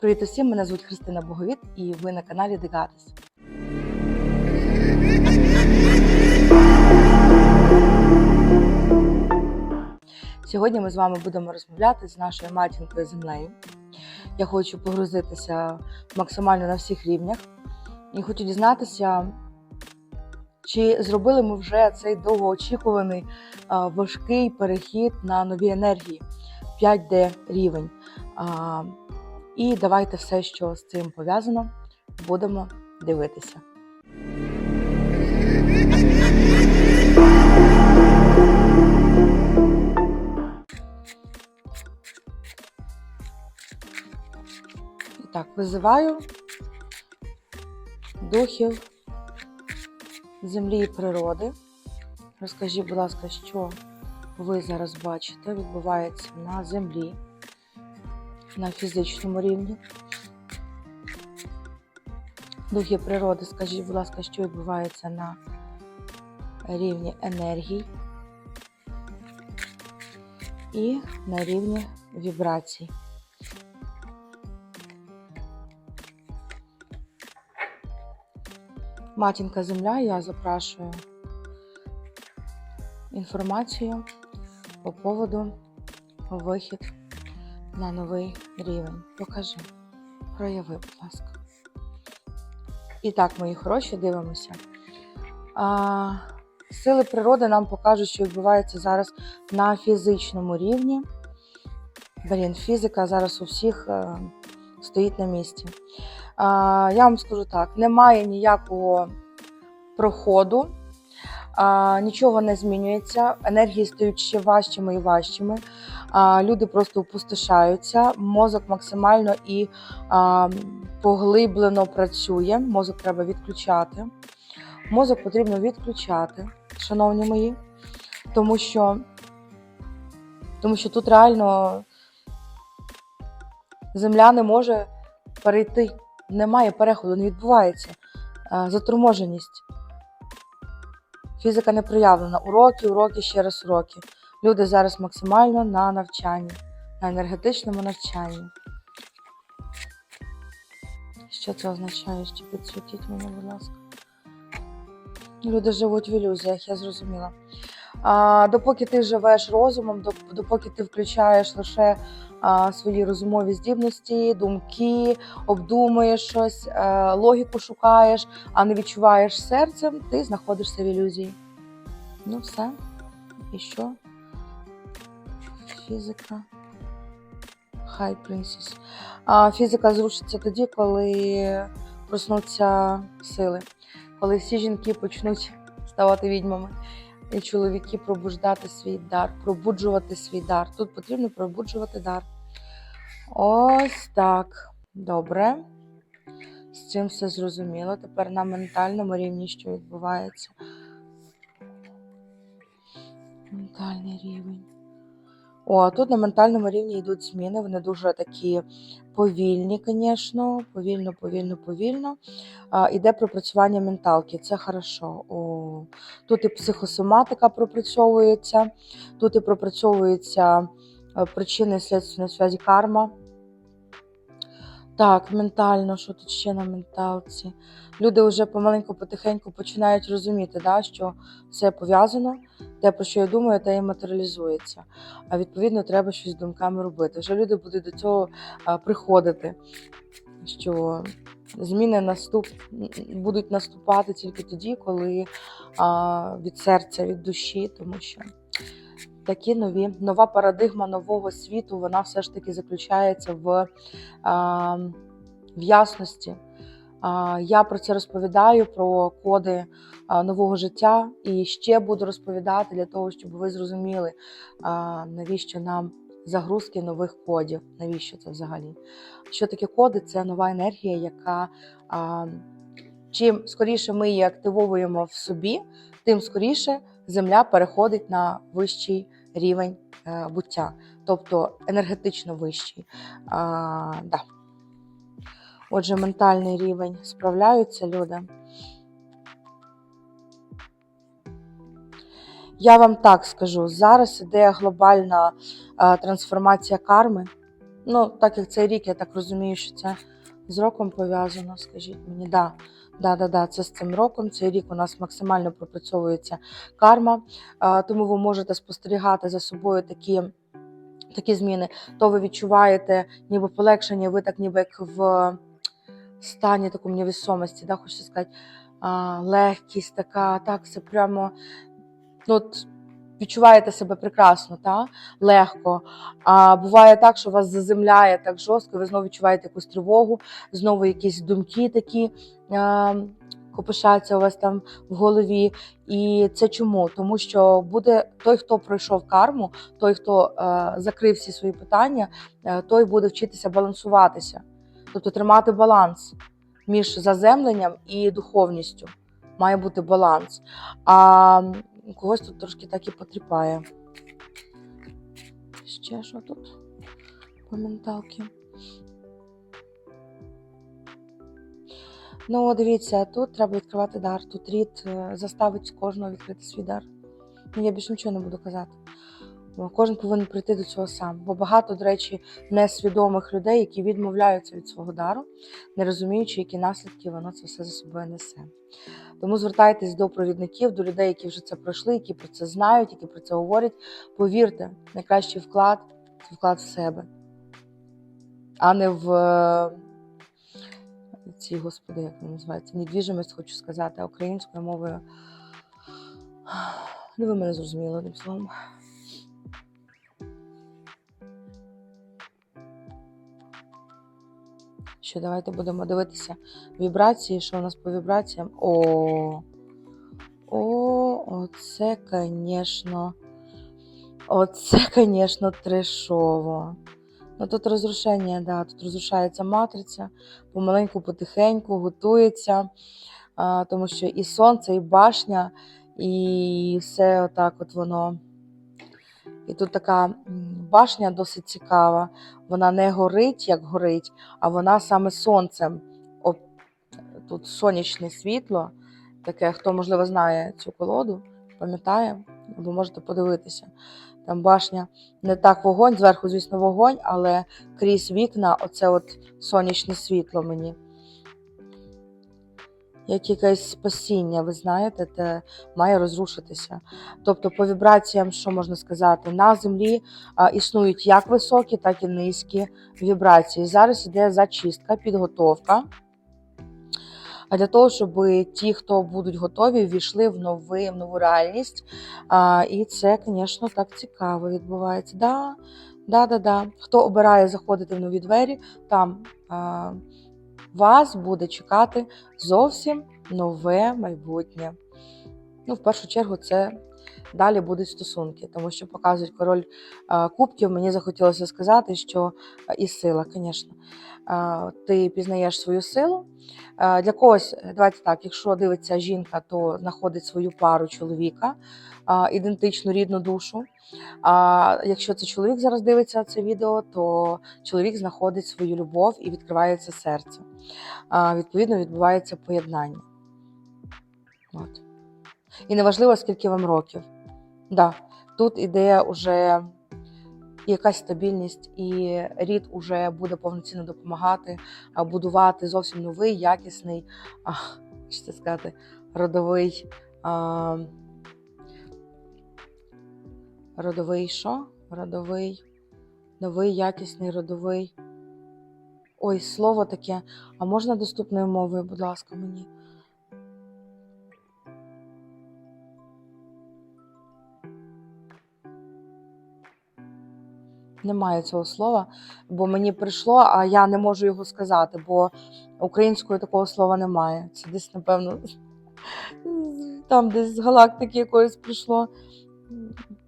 Привіт усім! Мене звуть Христина Боговіт і ви на каналі Дегатис. Сьогодні ми з вами будемо розмовляти з нашою матінкою землею. Я хочу погрузитися максимально на всіх рівнях і хочу дізнатися, чи зробили ми вже цей довгоочікуваний важкий перехід на нові енергії 5D рівень. І давайте все, що з цим пов'язано, будемо дивитися. І так, визиваю духів землі і природи. Розкажіть, будь ласка, що ви зараз бачите, відбувається на землі, на фізичному рівні. Духи природи, скажіть, будь ласка, що відбувається на рівні енергій і на рівні вібрацій. Матінка Земля, я запрошую інформацію по поводу вихід на новий рівень. Покажи, прояви, будь ласка. І так, мої хороші, дивимося. А, сили природи нам покажуть, що відбувається зараз на фізичному рівні. Блін, фізика зараз у всіх е, стоїть на місці. А, я вам скажу так: немає ніякого проходу, а, нічого не змінюється, енергії стають ще важчими і важчими. Люди просто опустошаються, мозок максимально і поглиблено працює. Мозок треба відключати. Мозок потрібно відключати, шановні мої, тому що, тому що тут реально земля не може перейти. Немає переходу, не відбувається. Заторможеність. Фізика не проявлена. Уроки, уроки, ще раз уроки. Люди зараз максимально на навчанні, на енергетичному навчанні. Що це означає? Ще підсвітіть мені, будь ласка. Люди живуть в ілюзіях, я зрозуміла. А, допоки ти живеш розумом, допоки ти включаєш лише а, свої розумові здібності, думки, обдумуєш щось, е, логіку шукаєш, а не відчуваєш серцем, ти знаходишся в ілюзії. Ну, все. І що? Фізика. Хай Princess. А фізика зрушиться тоді, коли проснуться сили, коли всі жінки почнуть ставати відьмами, і чоловіки пробуждати свій дар, пробуджувати свій дар. Тут потрібно пробуджувати дар. Ось так. Добре. З цим все зрозуміло. Тепер на ментальному рівні, що відбувається. Ментальний рівень. О, тут на ментальному рівні йдуть зміни. Вони дуже такі повільні, звісно. Повільно, повільно, повільно. А, іде пропрацювання менталки. Це хорошо. О, тут і психосоматика пропрацьовується, тут і пропрацьовуються е, причини і слідственні связі карма. Так, ментально, що тут ще на менталці? Люди вже помаленьку, потихеньку починають розуміти, да, що все пов'язано, те, про що я думаю, те і матеріалізується. А відповідно, треба щось з думками робити. Вже люди будуть до цього приходити, що зміни наступ... будуть наступати тільки тоді, коли а, від серця, від душі, тому що такі нові, нова парадигма нового світу, вона все ж таки заключається в, в ясності. Я про це розповідаю, про коди нового життя, і ще буду розповідати для того, щоб ви зрозуміли, навіщо нам загрузки нових кодів. Навіщо це взагалі? Що таке коди? Це нова енергія, яка чим скоріше ми її активовуємо в собі, тим скоріше земля переходить на вищий рівень е, буття, тобто енергетично вищий. А, да. Отже, ментальний рівень справляються люди. Я вам так скажу: зараз іде глобальна е, трансформація карми. Ну, так як цей рік, я так розумію, що це з роком пов'язано, скажіть мені, да. Да, да, да, це з цим роком. Цей рік у нас максимально пропрацьовується карма, тому ви можете спостерігати за собою такі, такі зміни. То ви відчуваєте ніби полегшення, ви так ніби як в стані такому невісомості, да, хочеться сказати, легкість така, так, це прямо ну, от, відчуваєте себе прекрасно, та? легко. А буває так, що вас заземляє так жорстко, ви знову відчуваєте якусь тривогу, знову якісь думки такі а, копишаться у вас там в голові. І це чому? Тому що буде той, хто пройшов карму, той, хто е, закрив всі свої питання, е, той буде вчитися балансуватися, тобто тримати баланс між заземленням і духовністю. Має бути баланс. А когось тут трошки так і потріпає. Ще що тут по? Ну, дивіться, тут треба відкривати дар. Тут рід е, заставить кожного відкрити свій дар. Ну, я більше нічого не буду казати. Кожен повинен прийти до цього сам. Бо багато, до речі, несвідомих людей, які відмовляються від свого дару, не розуміючи, які наслідки воно це все за собою несе. Тому звертайтесь до провідників, до людей, які вже це пройшли, які про це знають, які про це говорять. Повірте, найкращий вклад це вклад в себе, а не в е, ці, господи, як вони називаються, недвіжимость, хочу сказати, українською мовою. Ну, ви мене зрозуміли одним словом. Що, давайте будемо дивитися вібрації, що у нас по вібраціям. О, о, оце, звісно, оце, звісно, трешово. Ну тут розрушення, да, тут розрушається матриця, помаленьку, потихеньку, готується, а, тому що і сонце, і башня, і все отак от воно. І тут така башня досить цікава. Вона не горить, як горить, а вона саме сонцем. О, тут сонячне світло, таке, хто, можливо, знає цю колоду, пам'ятає, або можете подивитися. Там башня не так вогонь, зверху, звісно, вогонь, але крізь вікна оце от сонячне світло мені. Як якесь спасіння, ви знаєте, те має розрушитися. Тобто, по вібраціям, що можна сказати, на землі існують як високі, так і низькі вібрації. Зараз іде зачистка, підготовка. А для того, щоб ті, хто будуть готові, ввійшли в новий, в нову реальність. А, і це, звісно, так цікаво відбувається. Да, да, да, да. Хто обирає заходити в нові двері, там а, вас буде чекати зовсім нове майбутнє. Ну, в першу чергу, це далі будуть стосунки, тому що показують король а, кубків. Мені захотілося сказати, що а, і сила, звісно. А, Ти пізнаєш свою силу. Для когось, давайте так, якщо дивиться жінка, то знаходить свою пару чоловіка, ідентичну рідну душу. А якщо це чоловік зараз дивиться це відео, то чоловік знаходить свою любов і відкривається серце. Відповідно, відбувається поєднання. От. І неважливо, скільки вам років. Да, тут іде вже якась стабільність, і рід уже буде повноцінно допомагати будувати зовсім новий, якісний, а, хочеться сказати, родовий. А, родовий що? Родовий, новий, якісний родовий. Ой, слово таке. А можна доступною мовою, будь ласка, мені? Немає цього слова, бо мені прийшло, а я не можу його сказати, бо українською такого слова немає. Це десь, напевно, там десь з галактики якоїсь прийшло.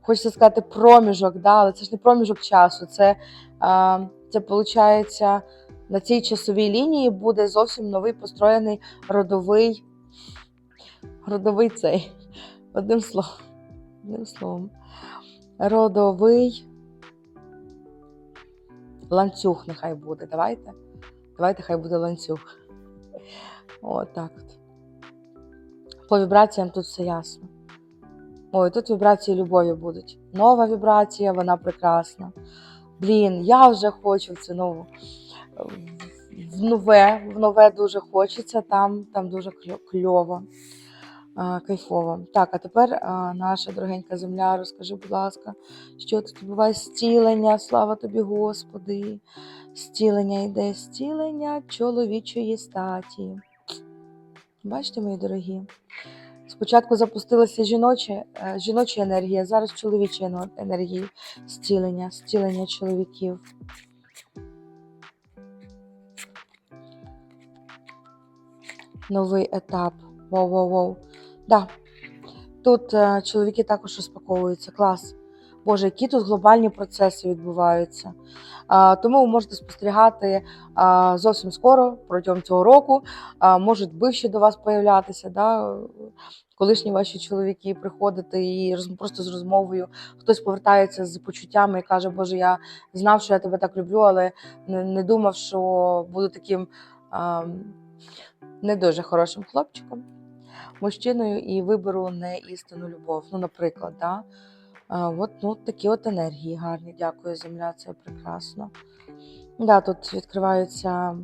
Хочеться сказати проміжок, да, але це ж не проміжок часу. Це, це виходить, на цій часовій лінії буде зовсім новий построєний родовий, родовий цей. Одним словом. Одним словом. Родовий ланцюг нехай буде. Давайте. Давайте, хай буде ланцюг. От так от. По вібраціям тут все ясно. Ой, тут вібрації любові будуть. Нова вібрація, вона прекрасна. Блін, я вже хочу в це нову. В нове, в нове дуже хочеться, там, там дуже кльово, кайфово. Так, а тепер наша дорогенька земля, розкажи, будь ласка, що тут відбувається зцілення, слава тобі, Господи. Зцілення йде, зцілення чоловічої статі. Бачите, мої дорогі? Спочатку запустилася жіноча, е, жіноча енергія, зараз чоловіча енергія зцілення, зцілення чоловіків. Новий етап. Воу-воу-воу. Да. Тут е, чоловіки також розпаковуються. Клас. Боже, які тут глобальні процеси відбуваються. А, тому ви можете спостерігати а, зовсім скоро, протягом цього року. А, можуть бивші до вас появлятися, да? колишні ваші чоловіки приходити і роз, просто з розмовою. Хтось повертається з почуттями і каже, Боже, я знав, що я тебе так люблю, але не, не думав, що буду таким а, не дуже хорошим хлопчиком, мужчиною і виберу не істинну любов. Ну, наприклад, да? А, от, ну, такі от енергії гарні. Дякую, земля, це прекрасно. Да, тут відкривається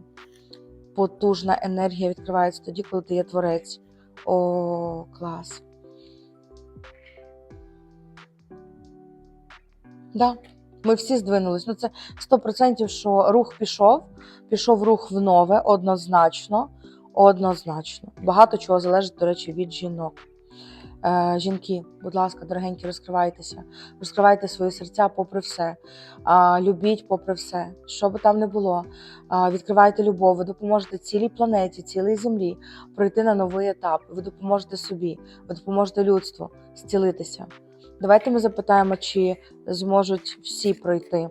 потужна енергія, відкривається тоді, коли ти є творець. О, клас. Да, ми всі здвинулись. Ну, це 100% що рух пішов, пішов рух в нове, однозначно. Однозначно. Багато чого залежить, до речі, від жінок. Е, жінки, будь ласка, дорогенькі, розкривайтеся, розкривайте свої серця попри все. А, любіть попри все, що би там не було. А, відкривайте любов, ви допоможете цілій планеті, цілій землі пройти на новий етап. Ви допоможете собі, ви допоможете людству зцілитися. Давайте ми запитаємо, чи зможуть всі пройти.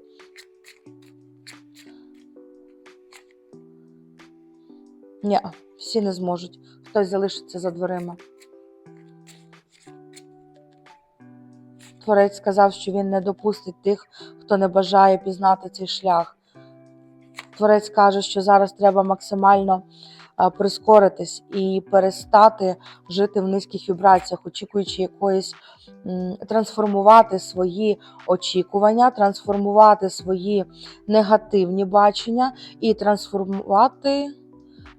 Ні, всі не зможуть. Хтось залишиться за дверима. Творець сказав, що він не допустить тих, хто не бажає пізнати цей шлях. Творець каже, що зараз треба максимально прискоритись і перестати жити в низьких вібраціях, очікуючи якоїсь трансформувати свої очікування, трансформувати свої негативні бачення і трансформувати.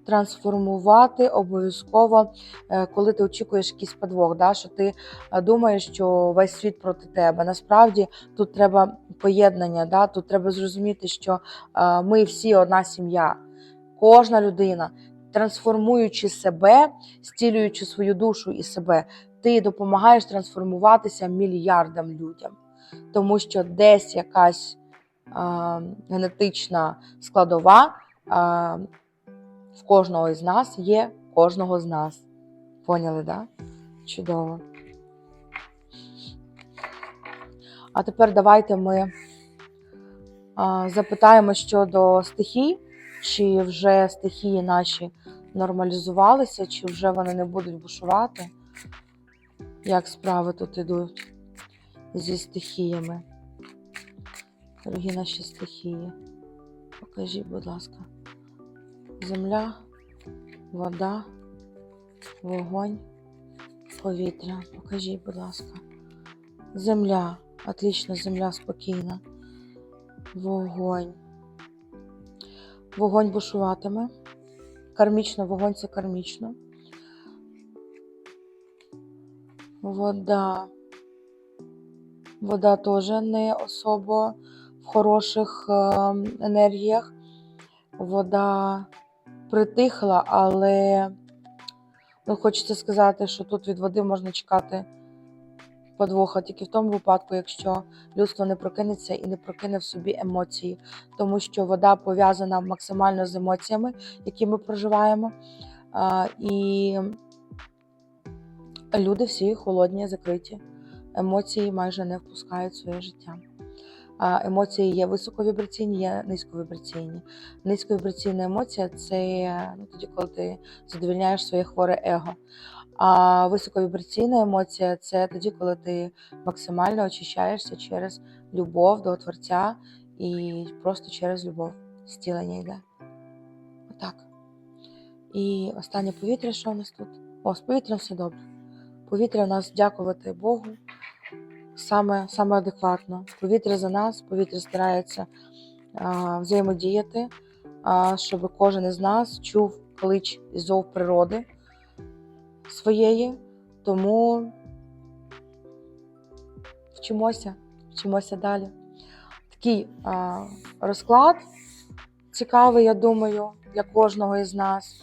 Трансформувати обов'язково, е, коли ти очікуєш якийсь подвох, да? що ти е, думаєш, що весь світ проти тебе. Насправді тут треба поєднання, да? тут треба зрозуміти, що е, ми всі одна сім'я, кожна людина, трансформуючи себе, зцілюючи свою душу і себе, ти допомагаєш трансформуватися мільярдам людям, тому що десь якась е, генетична складова. В кожного із нас є кожного з нас. Поняли, да? Чудово. А тепер давайте ми запитаємо щодо стихій, чи вже стихії наші нормалізувалися, чи вже вони не будуть бушувати. Як справи тут ідуть зі стихіями? Дорогі наші стихії. Покажіть, будь ласка земля, вода, вогонь, повітря. Покажіть, будь ласка. Земля. Отлично, земля спокійна. Вогонь. Вогонь бушуватиме. Кармічно, вогонь це кармічно. Вода. Вода теж не особо в хороших е, енергіях. Вода притихла, але ну, хочеться сказати, що тут від води можна чекати подвоха тільки в тому випадку, якщо людство не прокинеться і не прокине в собі емоції, тому що вода пов'язана максимально з емоціями, які ми проживаємо. А, і люди всі холодні, закриті. Емоції майже не впускають своє життя. Емоції є високовібраційні, є низьковібраційні. Низьковібраційна емоція це ну, тоді, коли ти задовільняєш своє хворе его. А високовібраційна емоція це тоді, коли ти максимально очищаєшся через любов до Творця і просто через любов. Зцілення йде. Отак. І останнє повітря, що у нас тут? О, з повітрям все добре. Повітря у нас дякувати Богу. Саме, саме адекватно. Повітря за нас, повітря старається а, взаємодіяти, а, щоб кожен із нас чув клич і зов природи своєї. Тому вчимося, вчимося далі. Такий а, розклад цікавий, я думаю, для кожного із нас,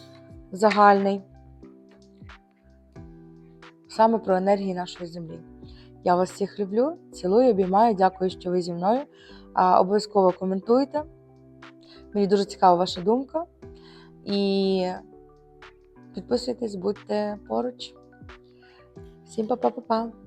загальний. Саме про енергії нашої землі. Я вас всіх люблю, цілую, обіймаю. Дякую, що ви зі мною. Обов'язково коментуйте. Мені дуже цікава ваша думка. І підписуйтесь, будьте поруч. Всім па-па-па-па!